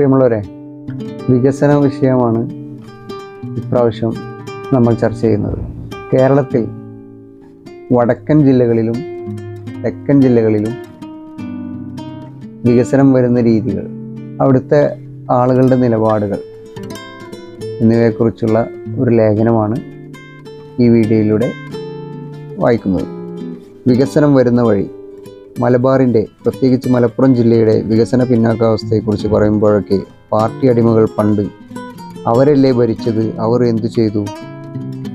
പ്രിയമുള്ളവരെ വികസന വിഷയമാണ് ഇപ്രാവശ്യം നമ്മൾ ചർച്ച ചെയ്യുന്നത്. കേരളത്തിൽ വടക്കൻ ജില്ലകളിലും തെക്കൻ ജില്ലകളിലും വികസനം വരുന്ന രീതികൾ അവിടുത്തെ ആളുകളുടെ നിലപാടുകൾ എന്നിവയെക്കുറിച്ചുള്ള ഒരു ലേഖനമാണ് ഈ വീഡിയോയിലൂടെ വായിക്കുന്നത്. വികസനം വരുന്ന വഴി മലബാറിന്റെ പ്രത്യേകിച്ച് മലപ്പുറം ജില്ലയുടെ വികസന പിന്നാക്കാവസ്ഥയെക്കുറിച്ച് പറയുമ്പോഴൊക്കെ പാർട്ടി അടിമകൾ പണ്ട് അവരല്ലേ ഭരിച്ചത് അവർ എന്തു ചെയ്തു?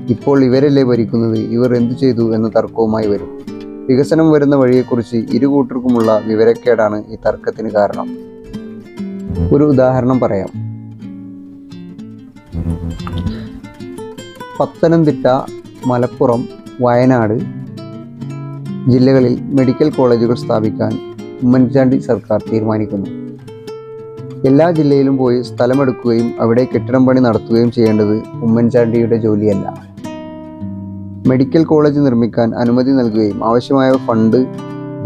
ഇപ്പോൾ ഇവരല്ലേ ഭരിക്കുന്നത് ഇവർ എന്തു ചെയ്തു എന്ന തർക്കവുമായി വരും. വികസനം വരുന്ന വഴിയെക്കുറിച്ച് ഇരു കൂട്ടർക്കുമുള്ള വിവരക്കേടാണ് ഈ തർക്കത്തിന് കാരണം. ഒരു ഉദാഹരണം പറയാം. പത്തനംതിട്ട മലപ്പുറം വയനാട് ജില്ലകളിൽ മെഡിക്കൽ കോളേജുകൾ സ്ഥാപിക്കാൻ ഉമ്മൻചാണ്ടി സർക്കാർ തീരുമാനിക്കുന്നു. എല്ലാ ജില്ലയിലും പോയി സ്ഥലമെടുക്കുകയും അവിടെ കെട്ടിടം പണി നടത്തുകയും ചെയ്യേണ്ടത് ഉമ്മൻചാണ്ടിയുടെ ജോലിയല്ല. മെഡിക്കൽ കോളേജ് നിർമ്മിക്കാൻ അനുമതി നൽകുകയും ആവശ്യമായ ഫണ്ട്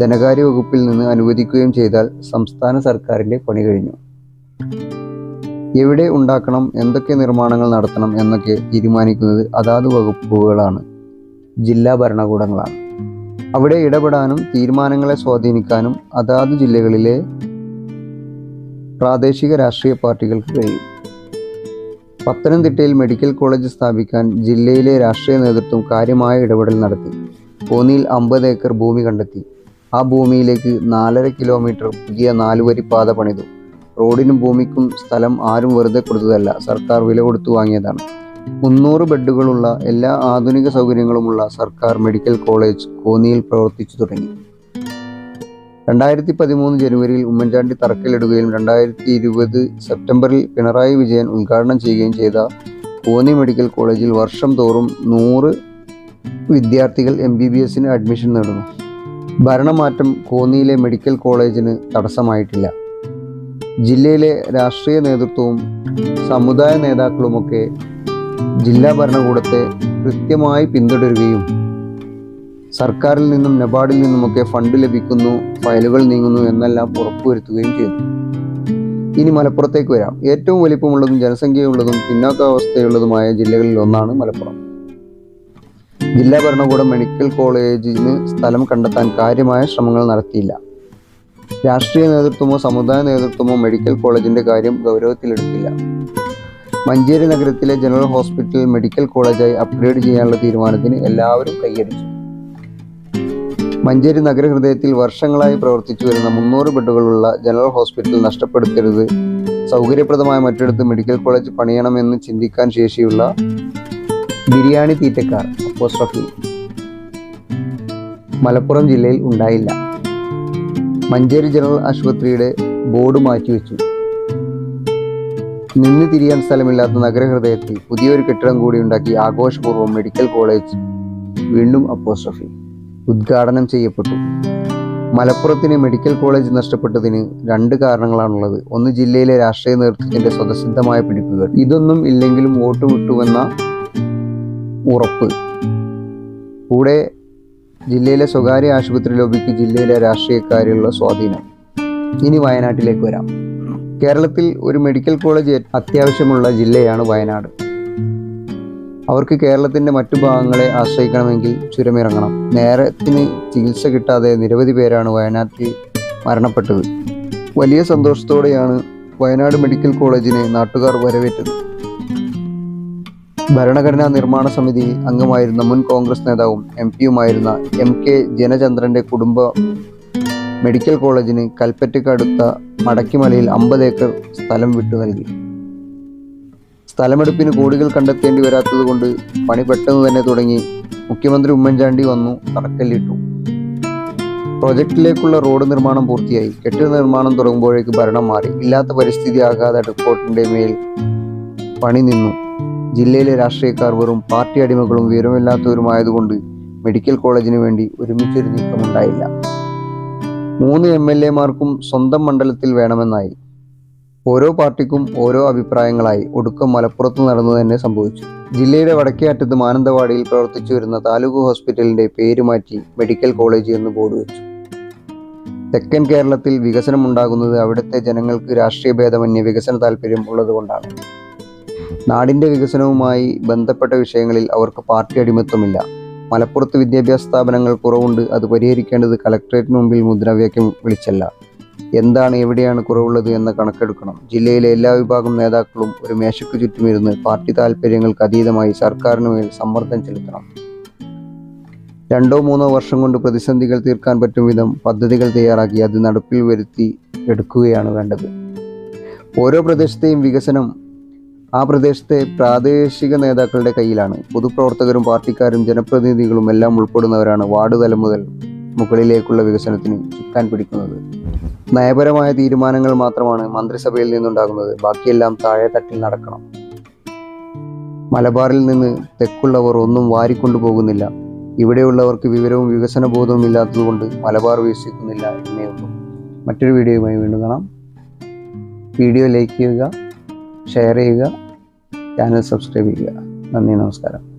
ധനകാര്യ വകുപ്പിൽ നിന്ന് അനുവദിക്കുകയും ചെയ്താൽ സംസ്ഥാന സർക്കാരിന്റെ പണി കഴിഞ്ഞു. എവിടെ ഉണ്ടാക്കണം എന്തൊക്കെ നിർമ്മാണങ്ങൾ നടത്തണം എന്നൊക്കെ തീരുമാനിക്കുന്നത് അതാത് വകുപ്പുകളാണ്. ജില്ലാ ഭരണകൂടങ്ങളാണ്. അവിടെ ഇടപെടാനും തീരുമാനങ്ങളെ സ്വാധീനിക്കാനും അതാത് ജില്ലകളിലെ പ്രാദേശിക രാഷ്ട്രീയ പാർട്ടികൾക്ക് കഴിയും. പത്തനംതിട്ടയിൽ മെഡിക്കൽ കോളേജ് സ്ഥാപിക്കാൻ ജില്ലയിലെ രാഷ്ട്രീയ നേതൃത്വം കാര്യമായ ഇടപെടൽ നടത്തി. കോന്നിയിൽ അമ്പത് ഏക്കർ ഭൂമി കണ്ടെത്തി. ആ ഭൂമിയിലേക്ക് നാലര കിലോമീറ്റർ പുതിയ നാലുവരി പാത പണിതു. റോഡിനും ഭൂമിക്കും സ്ഥലം ആരും വെറുതെ കൊടുത്തതല്ല സർക്കാർ വില കൊടുത്തു വാങ്ങിയതാണ്. മുന്നൂറ് ബെഡുകളുള്ള എല്ലാ ആധുനിക സൗകര്യങ്ങളുമുള്ള സർക്കാർ മെഡിക്കൽ കോളേജ് കോന്നിയിൽ പ്രവർത്തിച്ചു തുടങ്ങി. രണ്ടായിരത്തി പതിമൂന്ന് ജനുവരിയിൽ ഉമ്മൻചാണ്ടി തറക്കല്ലിടുകയും രണ്ടായിരത്തി ഇരുപത് സെപ്റ്റംബറിൽ പിണറായി വിജയൻ ഉദ്ഘാടനം ചെയ്യുകയും ചെയ്ത കോന്നി മെഡിക്കൽ കോളേജിൽ വർഷം തോറും നൂറ് വിദ്യാർത്ഥികൾ എം ബി ബി എസിന് അഡ്മിഷൻ നേടുന്നു. ഭരണമാറ്റം കോന്നിയിലെ മെഡിക്കൽ കോളേജിന് തടസ്സമായിട്ടില്ല. ജില്ലയിലെ രാഷ്ട്രീയ നേതൃത്വവും സമുദായ നേതാക്കളുമൊക്കെ ജില്ലാ ഭരണകൂടത്തെ കൃത്യമായി പിന്തുടരുകയും സർക്കാരിൽ നിന്നും നബാർഡിൽ നിന്നുമൊക്കെ ഫണ്ട് ലഭിക്കുന്നു ഫയലുകൾ നീങ്ങുന്നു എന്നെല്ലാം ഉറപ്പുവരുത്തുകയും ചെയ്തു. ഇനി മലപ്പുറത്തേക്ക് വരാം. ഏറ്റവും വലിപ്പമുള്ളതും ജനസംഖ്യയുള്ളതും പിന്നാക്കാവസ്ഥയുള്ളതുമായ ജില്ലകളിൽ ഒന്നാണ് മലപ്പുറം. ജില്ലാ ഭരണകൂടം മെഡിക്കൽ കോളേജിന് സ്ഥലം കണ്ടെത്താൻ കാര്യമായ ശ്രമങ്ങൾ നടത്തിയില്ല. രാഷ്ട്രീയ നേതൃത്വമോ സമുദായ നേതൃത്വമോ മെഡിക്കൽ കോളേജിന്റെ കാര്യം ഗൗരവത്തിലെടുത്തില്ല. മഞ്ചേരി നഗരത്തിലെ ജനറൽ ഹോസ്പിറ്റൽ മെഡിക്കൽ കോളേജായി അപ്ഗ്രേഡ് ചെയ്യാനുള്ള തീരുമാനത്തിന് എല്ലാവരും കൈയടിച്ചു. മഞ്ചേരി നഗരഹൃദയത്തിൽ വർഷങ്ങളായി പ്രവർത്തിച്ചു വരുന്ന മുന്നൂറ് ബെഡുകളുള്ള ജനറൽ ഹോസ്പിറ്റൽ നഷ്ടപ്പെടുത്തരുത് സൗകര്യപ്രദമായ മറ്റിടത്ത് മെഡിക്കൽ കോളേജ് പണിയണമെന്ന് ചിന്തിക്കാൻ ശേഷിയുള്ള ബിരിയാണി തീറ്റക്കാർ അപ്പോസ്ട്രഫി. മലപ്പുറം ജില്ലയിൽ ഉണ്ടായില്ല. മഞ്ചേരി ജനറൽ ആശുപത്രിയുടെ ബോർഡ് മാറ്റിവെച്ചു. നിന്ന് തിരിയാൻ സ്ഥലമില്ലാത്ത നഗരഹൃദയത്തിൽ പുതിയൊരു കെട്ടിടം കൂടി ഉണ്ടാക്കി ആഘോഷപൂർവം മെഡിക്കൽ കോളേജ് വീണ്ടും അപ്പോസ്ട്രഫി. ഉദ്ഘാടനം ചെയ്യപ്പെട്ടു. മലപ്പുറത്തിന് മെഡിക്കൽ കോളേജ് നഷ്ടപ്പെട്ടതിന് രണ്ട് കാരണങ്ങളാണുള്ളത്. ഒന്ന് ജില്ലയിലെ രാഷ്ട്രീയ നേതൃത്വത്തിന്റെ സ്വതസിദ്ധമായ പിടിപ്പുകൾ ഇതൊന്നും ഇല്ലെങ്കിലും വോട്ട് വിട്ടുവെന്ന ഉറപ്പ്. കൂടെ ജില്ലയിലെ സ്വകാര്യ ആശുപത്രി ലോബിക്ക് ജില്ലയിലെ രാഷ്ട്രീയക്കാരിലുള്ള സ്വാധീനം. ഇനി വയനാട്ടിലേക്ക് വരാം. കേരളത്തിൽ ഒരു മെഡിക്കൽ കോളേജ് അത്യാവശ്യമുള്ള ജില്ലയാണ് വയനാട്. അവർക്ക് കേരളത്തിന്റെ മറ്റു ഭാഗങ്ങളെ ആശ്രയിക്കണമെങ്കിൽ ചുരമിറങ്ങണം. നേരത്തിന് ചികിത്സ കിട്ടാതെ നിരവധി പേരാണ് വയനാട്ടിൽ മരണപ്പെട്ടത്. വലിയ സന്തോഷത്തോടെയാണ് വയനാട് മെഡിക്കൽ കോളേജിനെ നാട്ടുകാർ വരവേറ്റത്. ഭരണഘടനാ നിർമ്മാണ സമിതി അംഗമായിരുന്ന മുൻ കോൺഗ്രസ് നേതാവും എം പിയുമായിരുന്ന എം കെ ജനചന്ദ്രന്റെ കുടുംബ മെഡിക്കൽ കോളേജിന് കൽപ്പറ്റയ്ക്കടുത്ത മടക്കിമലയിൽ അമ്പത് ഏക്കർ സ്ഥലം വിട്ടു നൽകി. സ്ഥലമെടുപ്പിന് കോടികൾ കണ്ടെത്തേണ്ടി വരാത്തതുകൊണ്ട് പണി പെട്ടെന്ന് തന്നെ തുടങ്ങി മുഖ്യമന്ത്രി ഉമ്മൻചാണ്ടി വന്നു തറക്കല്ലിട്ടു. പ്രൊജക്റ്റിലേക്കുള്ള റോഡ് നിർമ്മാണം പൂർത്തിയായി. കെട്ടിട നിർമ്മാണം തുടങ്ങുമ്പോഴേക്ക് ഭരണം മാറി. ഇല്ലാത്ത പരിസ്ഥിതി ആഘാത റിപ്പോർട്ടിന്റെ മേൽ പണി നിന്നു. ജില്ലയിലെ രാഷ്ട്രീയക്കാർ വെറും പാർട്ടി അടിമകളും വിവരമില്ലാത്തവരുമായതുകൊണ്ട് മെഡിക്കൽ കോളേജിന് വേണ്ടി ഒരുമിച്ചൊരു നീക്കമുണ്ടായില്ല. മൂന്ന് എം എൽ എമാർക്കും സ്വന്തം മണ്ഡലത്തിൽ വേണമെന്നായി. ഓരോ പാർട്ടിക്കും ഓരോ അഭിപ്രായങ്ങളായി ഒടുക്കം മലപ്പുറത്ത് നടന്നു തന്നെ സംഭവിച്ചു. ജില്ലയുടെ വടക്കേ അറ്റത്ത് മാനന്തവാടിയിൽ പ്രവർത്തിച്ചു വരുന്ന താലൂക്ക് ഹോസ്പിറ്റലിന്റെ പേര് മാറ്റി മെഡിക്കൽ കോളേജ് എന്ന് ബോർഡ് വെച്ചു. തെക്കൻ കേരളത്തിൽ വികസനം ഉണ്ടാകുന്നത് അവിടുത്തെ ജനങ്ങൾക്ക് രാഷ്ട്രീയ ഭേദമന്യേ വികസന താല്പര്യം ഉള്ളതുകൊണ്ടാണ്. നാടിന്റെ വികസനവുമായി ബന്ധപ്പെട്ട വിഷയങ്ങളിൽ അവർക്ക് പാർട്ടി അടിമത്വമില്ല. മലപ്പുറത്ത് വിദ്യാഭ്യാസ സ്ഥാപനങ്ങൾ കുറവുണ്ട് അത് പരിഹരിക്കേണ്ടത് കലക്ടറേറ്റിന് മുമ്പിൽ മുദ്രാവാക്യം വിളിച്ചല്ല. എന്താണ് എവിടെയാണ് കുറവുള്ളത് എന്ന കണക്കെടുക്കണം. ജില്ലയിലെ എല്ലാ വിഭാഗം നേതാക്കളും ഒരു മേശയ്ക്ക് ചുറ്റുമിരുന്ന് പാർട്ടി താല്പര്യങ്ങൾക്ക് അതീതമായി സർക്കാരിന് മേൽ സമ്മർദ്ദം ചെലുത്തണം. രണ്ടോ മൂന്നോ വർഷം കൊണ്ട് പ്രതിസന്ധികൾ തീർക്കാൻ പറ്റും വിധം പദ്ധതികൾ തയ്യാറാക്കി അത് നടപ്പിൽ വരുത്തി എടുക്കുകയാണ് വേണ്ടത്. ഓരോ പ്രദേശത്തെയും വികസനം ആ പ്രദേശത്തെ പ്രാദേശിക നേതാക്കളുടെ കയ്യിലാണ്. പൊതുപ്രവർത്തകരും പാർട്ടിക്കാരും ജനപ്രതിനിധികളും എല്ലാം ഉൾപ്പെടുന്നവരാണ് വാർഡ് തലം മുതൽ മുകളിലേക്കുള്ള വികസനത്തിന് ചുക്കാൻ പിടിക്കുന്നത്. നയപരമായ തീരുമാനങ്ങൾ മാത്രമാണ് മന്ത്രിസഭയിൽ നിന്നുണ്ടാകുന്നത്. ബാക്കിയെല്ലാം താഴെ തട്ടിൽ നടക്കണം. മലബാറിൽ നിന്ന് തെക്കുള്ളവർ ഒന്നും വാരിക്കൊണ്ടുപോകുന്നില്ല ഇവിടെയുള്ളവർക്ക് വിവരവും വികസന ബോധവും ഇല്ലാത്തതുകൊണ്ട് മലബാർ വികസിക്കുന്നില്ല എന്നേ ഉള്ളൂ. മറ്റൊരു വീഡിയോയുമായി വീണ്ടും കാണാം. വീഡിയോ ലൈക്ക് ചെയ്യുക ഷെയർ ചെയ്യുക ചാനൽ സബ്സ്ക്രൈബ് ചെയ്യുക. നന്ദി നമസ്കാരം.